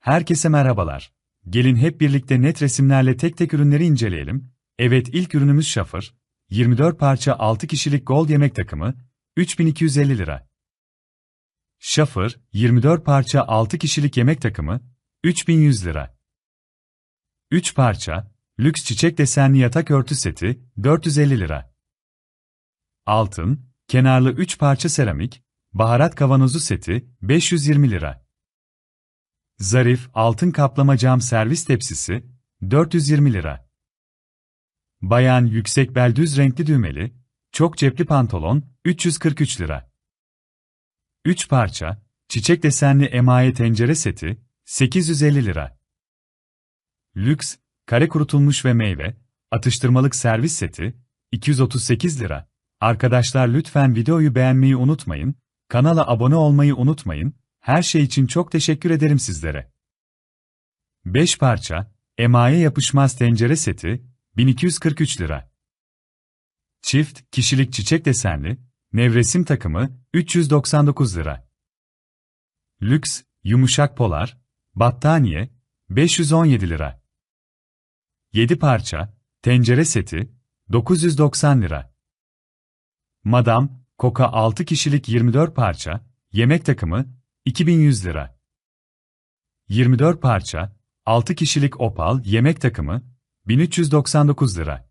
Herkese merhabalar. Gelin hep birlikte net resimlerle tek tek ürünleri inceleyelim. Evet ilk ürünümüz şafır. 24 parça 6 kişilik gold yemek takımı, 3250 lira. Şafır, 24 parça 6 kişilik yemek takımı, 3100 lira. 3 parça, lüks çiçek desenli yatak örtü seti, 450 lira. Altın, kenarlı 3 parça seramik, baharat kavanozu seti, 520 lira. Zarif, altın kaplama cam servis tepsisi, 420 lira. Bayan yüksek bel düz renkli düğmeli, çok cepli pantolon, 343 lira. 3 parça, çiçek desenli emaye tencere seti, 850 lira. Lüks, kare kurutulmuş ve meyve, atıştırmalık servis seti, 238 lira. Arkadaşlar lütfen videoyu beğenmeyi unutmayın, kanala abone olmayı unutmayın, her şey için çok teşekkür ederim sizlere. 5 parça, emaye yapışmaz tencere seti, 1243 lira. Çift, kişilik çiçek desenli, nevresim takımı, 399 lira. Lüks, yumuşak polar, battaniye, 517 lira. 7 parça, tencere seti, 990 lira. Madam, Koka 6 kişilik 24 parça, yemek takımı, 2100 lira. 24 parça, 6 kişilik opal yemek takımı, 1399 lira.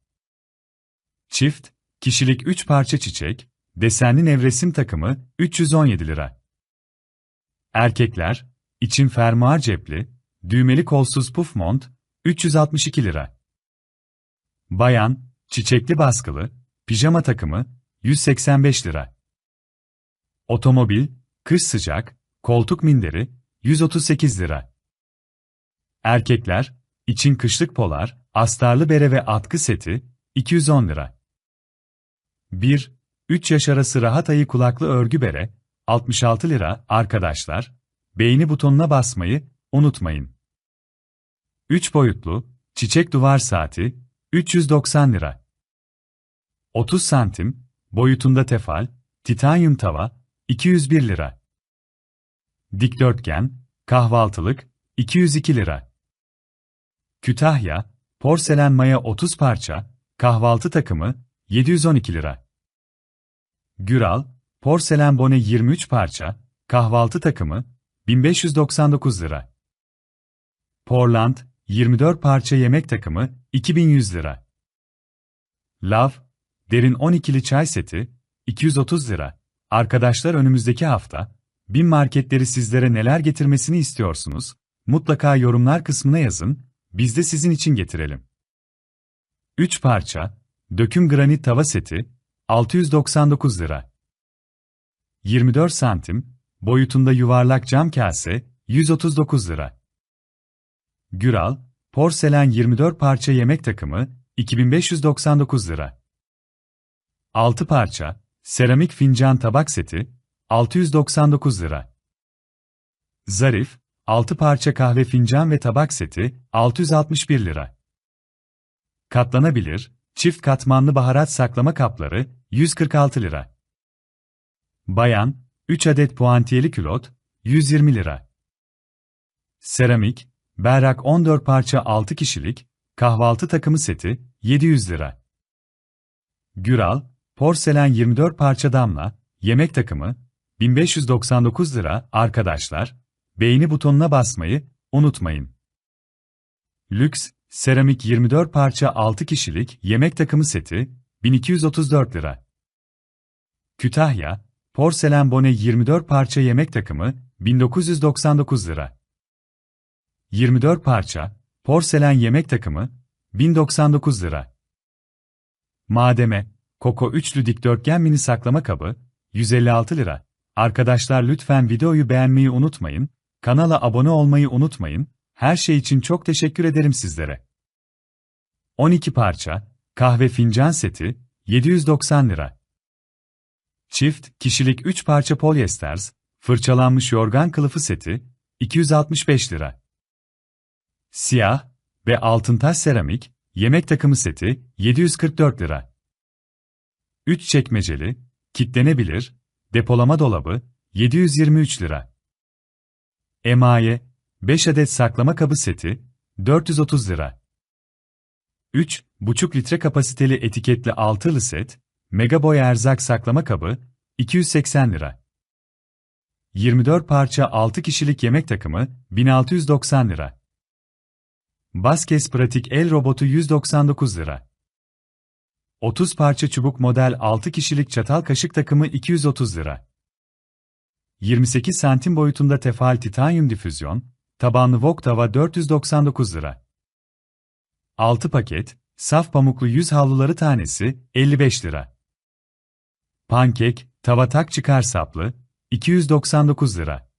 Çift, kişilik 3 parça çiçek, desenli nevresim takımı, 317 lira. Erkekler, için fermuar cepli, düğmeli kolsuz puf mont, 362 lira. Bayan, çiçekli baskılı, pijama takımı, 185 lira. Otomobil, kış sıcak, koltuk minderi, 138 lira. Erkekler, için kışlık polar, astarlı bere ve atkı seti, 210 lira. 1. 3 yaş arası rahat ayı kulaklı örgü bere, 66 lira. Arkadaşlar, beğeni butonuna basmayı unutmayın. 3 boyutlu, çiçek duvar saati, 390 lira. 30 santim, boyutunda tefal, titanyum tava, 201 lira. Dikdörtgen, kahvaltılık, 202 lira. Kütahya, porselen maya 30 parça, kahvaltı takımı, 712 lira. Güral, porselen bone 23 parça, kahvaltı takımı, 1599 lira. Portland, 24 parça yemek takımı, 2100 lira. Lav, derin 12'li çay seti, 230 lira. Arkadaşlar önümüzdeki hafta, bin marketleri sizlere neler getirmesini istiyorsunuz? Mutlaka yorumlar kısmına yazın, biz de sizin için getirelim. 3 parça, döküm granit tava seti, 699 lira. 24 santim, boyutunda yuvarlak cam kase, 139 lira. Güral, porselen 24 parça yemek takımı, 2599 lira. 6 parça, seramik fincan tabak seti, 699 lira. Zarif, 6 parça kahve fincan ve tabak seti, 661 lira. Katlanabilir, çift katmanlı baharat saklama kapları, 146 lira. Bayan, 3 adet puantiyeli külot, 120 lira. Seramik, berrak 14 parça 6 kişilik, kahvaltı takımı seti, 700 lira. Güral, porselen 24 parça damla, yemek takımı, 1599 lira. Arkadaşlar, beğeni butonuna basmayı unutmayın. Lüks, seramik 24 parça 6 kişilik yemek takımı seti, 1234 lira. Kütahya, porselen bone 24 parça yemek takımı, 1999 lira. 24 parça, porselen yemek takımı, 1099 lira. Mademe, Koko üçlü dikdörtgen mini saklama kabı, 156 lira. Arkadaşlar lütfen videoyu beğenmeyi unutmayın, kanala abone olmayı unutmayın, her şey için çok teşekkür ederim sizlere. 12 parça, kahve fincan seti, 790 lira. Çift, kişilik 3 parça polyesters, fırçalanmış yorgan kılıfı seti, 265 lira. Siyah ve altın taş seramik, yemek takımı seti, 744 lira. 3 çekmeceli, kitlenebilir, depolama dolabı, 723 lira. Emaye, 5 adet saklama kabı seti, 430 lira. 3, buçuk litre kapasiteli etiketli altılı set, mega boy erzak saklama kabı, 280 lira. 24 parça 6 kişilik yemek takımı, 1690 lira. Baskes pratik el robotu 199 lira. 30 parça çubuk model 6 kişilik çatal kaşık takımı 230 lira. 28 santim boyutunda tefal titanyum difüzyon, tabanlı wok tava 499 lira. 6 paket, saf pamuklu yüz havluları tanesi, 55 lira. Pankek, tava tak çıkar saplı, 299 lira.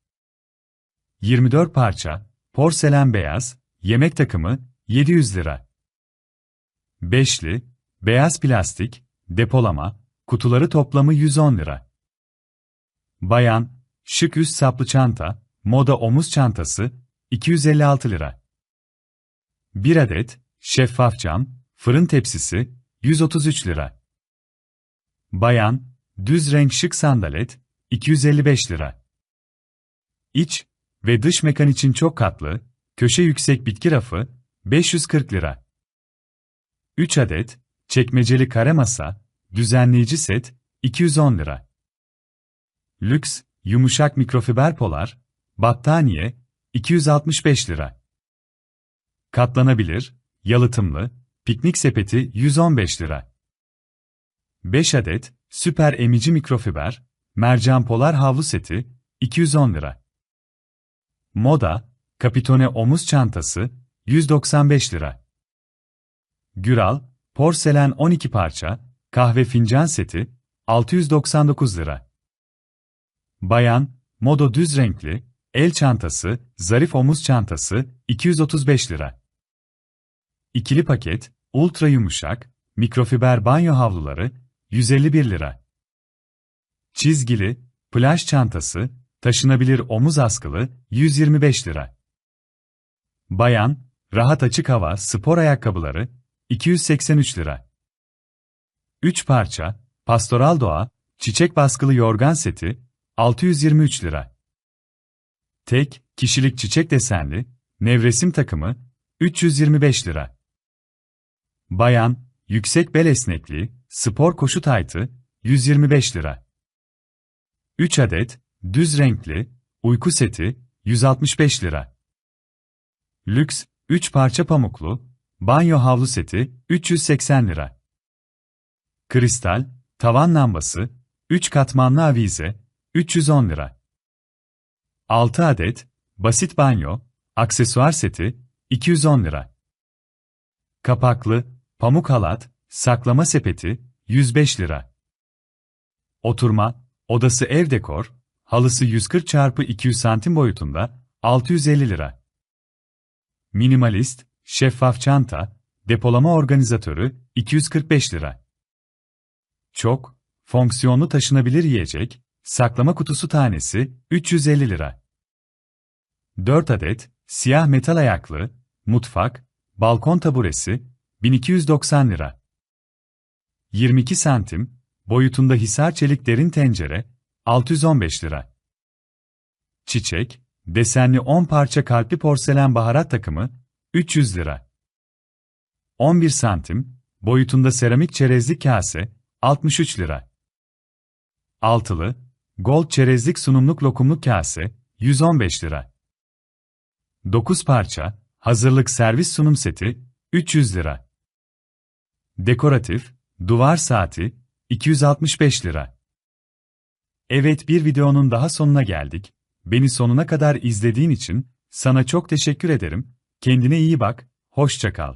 24 parça, porselen beyaz, yemek takımı, 700 lira. Beşli, beyaz plastik, depolama, kutuları toplamı 110 lira. Bayan, şık üst saplı çanta, moda omuz çantası, 256 lira. 1 adet, şeffaf cam, fırın tepsisi, 133 lira. Bayan, düz renk şık sandalet, 255 lira. İç ve dış mekan için çok katlı, köşe yüksek bitki rafı, 540 lira. 3 adet, çekmeceli kare masa, düzenleyici set, 210 lira. Lüks, yumuşak mikrofiber polar, battaniye, 265 lira. Katlanabilir, yalıtımlı, piknik sepeti 115 lira. 5 adet, süper emici mikrofiber, mercan polar havlu seti, 210 lira. Moda, kapitone omuz çantası, 195 lira. Güral, porselen 12 parça, kahve fincan seti, 699 lira. Bayan, modo düz renkli, el çantası, zarif omuz çantası, 235 lira. İkili paket, ultra yumuşak, mikrofiber banyo havluları, 151 lira. Çizgili, plaj çantası, taşınabilir omuz askılı, 125 lira. Bayan, rahat açık hava spor ayakkabıları, 283 lira. 3 parça, pastoral doğa, çiçek baskılı yorgan seti, 623 lira. Tek, kişilik çiçek desenli, nevresim takımı, 325 lira. Bayan, yüksek bel esnekliği, spor koşu taytı, 125 lira. 3 adet, düz renkli, uyku seti, 165 lira. Lüks, 3 parça pamuklu, banyo havlu seti, 380 lira. Kristal, tavan lambası, 3 katmanlı avize, 310 lira. 6 adet, basit banyo, aksesuar seti, 210 lira. Kapaklı, pamuk halat, saklama sepeti, 105 lira. Oturma, odası ev dekor, halısı 140 çarpı 200 santim boyutunda, 650 lira. Minimalist, şeffaf çanta, depolama organizatörü, 245 lira. Çok, fonksiyonlu taşınabilir yiyecek, saklama kutusu tanesi, 350 lira. 4 adet, siyah metal ayaklı, mutfak, balkon taburesi, 1290 lira. 22 santim, boyutunda hisar çelik derin tencere, 615 lira. Çiçek, desenli 10 parça kalpli porselen baharat takımı, 300 lira. 11 santim, boyutunda seramik çerezlik kase, 63 lira. Altılı, gold çerezlik sunumluk lokumluk kase, 115 lira. 9 parça, hazırlık servis sunum seti, 300 lira. Dekoratif, duvar saati, 265 lira. Evet bir videonun daha sonuna geldik. Beni sonuna kadar izlediğin için sana çok teşekkür ederim. Kendine iyi bak, hoşça kal.